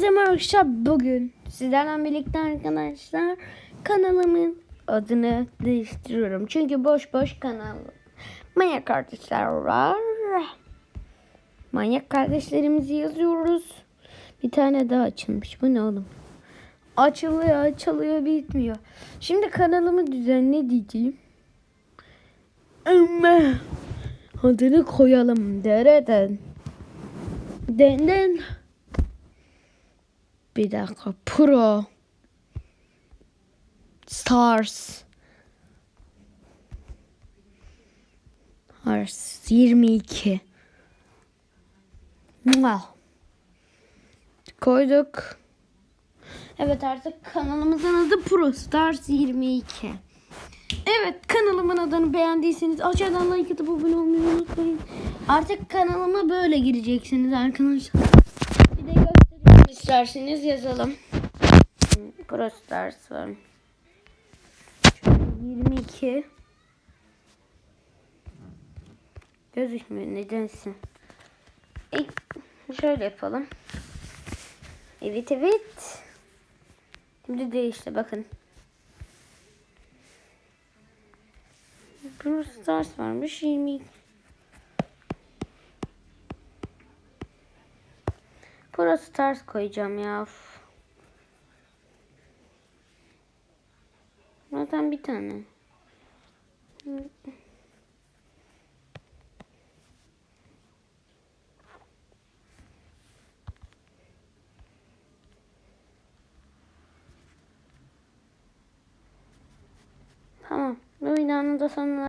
Hepinize merhaba. Bugün sizlerle birlikte arkadaşlar kanalımın adını değiştiriyorum. Çünkü boş boş kanal. Manyak kardeşler var. Manyak kardeşlerimizi yazıyoruz. Bir tane daha açılmış. Bu ne oğlum? Açılıyor açılıyor bitmiyor. Şimdi kanalımı düzenle diyeceğim. Ama adını koyalım. Dereden. Denden. Bir dakika. Pro. Stars. Stars 22. Mua. Koyduk. Evet artık kanalımızın adı Pro Stars 22. Evet kanalımın adını beğendiyseniz aşağıdan like atıp abone olmayı unutmayın. Artık kanalıma böyle gireceksiniz arkadaşlar. İsterseniz yazalım. Pro Stars var. 22 Gözükmüyor nedense. İlk şöyle yapalım. Evet evet. Şimdi değişti bakın. Pro Stars varmış 22. Pro Stars koyacağım ya. Zaten bir tane. Tamam. Bu videonun da sonuna